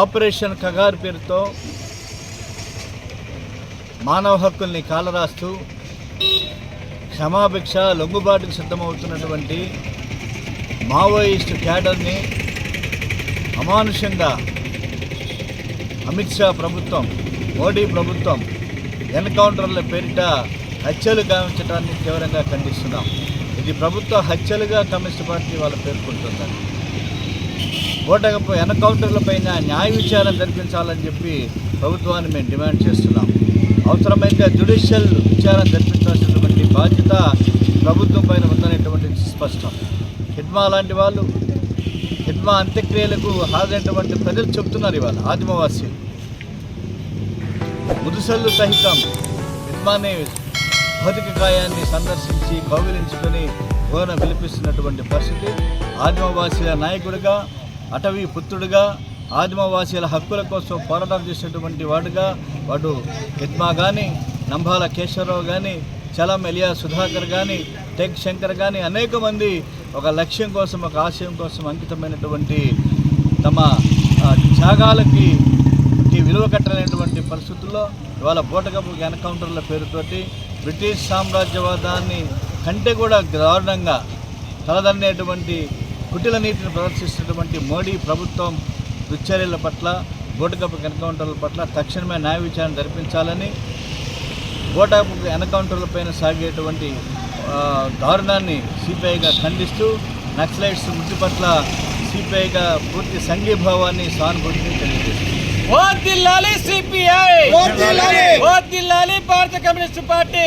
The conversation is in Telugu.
ఆపరేషన్ కగారు పేరుతో మానవ హక్కుల్ని కాలరాస్తూ క్షమాభిక్ష లొంగుబాటుకు సిద్ధమవుతున్నటువంటి మావోయిస్టు క్యాడర్ని అమానుషంగా అమిత్ షా ప్రభుత్వం మోడీ ప్రభుత్వం ఎన్కౌంటర్ల పేరిట హత్యలు గావించడాన్ని తీవ్రంగా ఖండిస్తున్నాం. ఇది ప్రభుత్వ హత్యలుగా కమ్యూనిస్ట్ పార్టీ వాళ్ళు పేర్కొంటున్నారు. ఓటకపు ఎన్కౌంటర్లపైన న్యాయ విచారణ జరిపించాలని చెప్పి ప్రభుత్వాన్ని మేము డిమాండ్ చేస్తున్నాం. అవసరమైతే జ్యుడిషియల్ విచారణ జరిపించాల్సినటువంటి బాధ్యత ప్రభుత్వం పైన ఉందనేటువంటి స్పష్టం. హిడ్మా లాంటి వాళ్ళు హిడ్మా అంత్యక్రియలకు హాజరైనటువంటి ప్రజలు చెప్తున్నారు ఇవాళ ఆదిమవాసీలు ముదుసల్లు సహితం హిడ్మాని భౌతిక కాయాన్ని సందర్శించి కౌగిలించుకొని ఘోర విలిపిస్తున్నటువంటి పరిస్థితి. ఆదిమవాసీల నాయకుడిగా అటవీ పుత్రుడిగా ఆదిమవాసీల హక్కుల కోసం పోరాటం చేసినటువంటి వాడుగా వాడు హిడ్మా కానీ నంబాల కేశవరావు కానీ చలం ఎలియా సుధాకర్ కానీ టెక్ శంకర్ కానీ అనేక మంది ఒక లక్ష్యం కోసం ఒక ఆశయం కోసం అంకితమైనటువంటి తమ త్యాగాలకి విలువ కట్టలేనటువంటి పరిస్థితుల్లో ఇవాళ బోటకపు ఎన్కౌంటర్ల పేరుతోటి బ్రిటిష్ సామ్రాజ్యవాదాన్ని కంటే కూడా దారుణంగా తలదన్నేటువంటి కుటిల నీతిని ప్రదర్శిస్తున్నటువంటి మోడీ ప్రభుత్వం దుశ్చర్యల పట్ల బోటకపు ఎన్కౌంటర్ల పట్ల తక్షణమే న్యాయ విచారణ జరిపించాలని బోటకపు ఎన్కౌంటర్లపైన సాగేటువంటి ఆ, దారుణాన్ని సిపిఐగా ఖండిస్తూ నక్సలైట్స్ మృతి పట్ల సిపిఐగా పూర్తి సంఘీభావాన్ని సానుభూతిని తెలియజేస్తుంది. సిపిఐ! భారత కమ్యూనిస్ట్ పార్టీ!